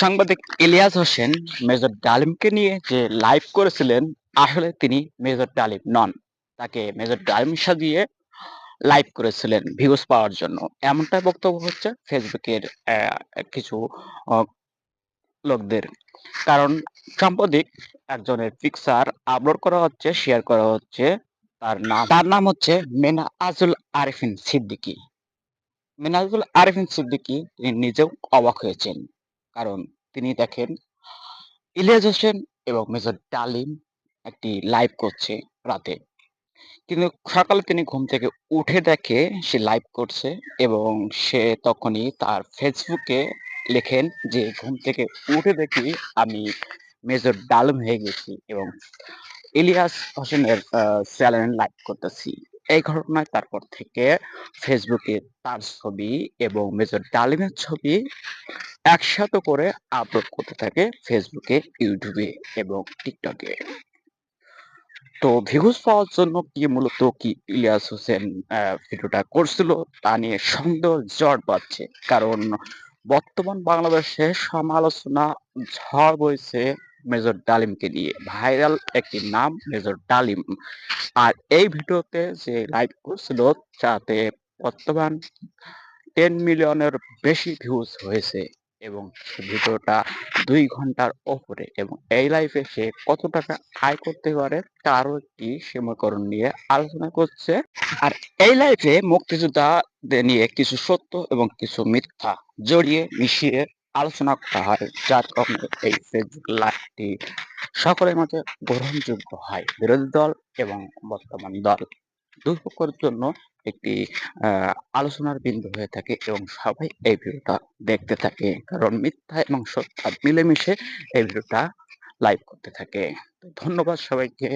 সাংবাদিক ইলিয়াস হোসেন মেজর ডালিমকে নিয়ে যে লাইভ করেছিলেন, আসলে তিনি মেজর ডালিম নন। তাকে মেজর ডালিম সাজিয়ে লাইভ করেছিলেন ভিউজ পাওয়ার জন্য। এমনটা বক্তব্য হচ্ছে ফেসবুকের কিছু লোকদের। কারণ সাম্প্রতিক একজনের পিকচার আপলোড করা হচ্ছে শেয়ার করা হচ্ছে। তার নাম তার নাম হচ্ছে মেনা আজুল আরিফিন সিদ্দিকী। মিনাজুল আরিফিন সিদ্দিকী তিনি নিজেও অবাক হয়েছেন। কারণ তিনি দেখেন ইলিয়াস হোসেন এবং মেজর ডালিম একটি লাইভ করছে রাতে। কিন্তু সকালে তিনি ঘুম থেকে উঠে দেখে সে লাইভ করছে এবং সে তখনই তার ফেসবুকে লেখেন যে, ঘুম থেকে উঠে দেখি আমি মেজর ডালিম হয়ে গেছি এবং ইলিয়াস হোসেনের চ্যানেল লাইভ করতেছি। এই ঘটনায় তারপর থেকে ফেসবুকে তার ছবি এবং মেজর ডালিমের ছবি একসাথে করে আপলোড করতে থাকে ফেসবুকে ইউটিউবে এবং টিকটকে তো ভিউজ পাওয়ার জন্য কি মূলত কি ইলিয়াস হোসেন ভিডিওটা করছিল তা নিয়ে সন্দেহ জট পাচ্ছে কারণ বর্তমান বাংলাদেশে সমালোচনা ঝড় বইছে মেজর ডালিমকে নিয়ে ভাইরাল একটি নাম মেজর ডালিম। আর এই ভিডিওতে যে লাইভ করছিল যাতে বর্তমান টেন মিলিয়নের বেশি ভিউজ হয়েছে এবং ভিডিওটা দুই ঘণ্টার ওপরে এবং এই লাইফে সে কত টাকা আয় করতে পারে, তারও একটি সমীকরণ নিয়ে আলোচনা করছে। আর এই লাইফে মুক্তিযোদ্ধাদের নিয়ে কিছু সত্য এবং কিছু মিথ্যা জড়িয়ে মিশিয়ে আলোচনা করা হয়, যার কারণে এই ফেসবুক লাইভটি সকলের মাঝে গ্রহণযোগ্য হয়। বিরোধী দল এবং বর্তমান দল দুই পক্ষের জন্য একটি আলোচনার বিন্দু হয়ে থাকে এবং সবাই এই ভিডিওটা দেখতে থাকে। কারণ মিথ্যা এবং সত্য মিলেমিশে এই ভিডিওটা লাইভ করতে থাকে। ধন্যবাদ সবাইকে।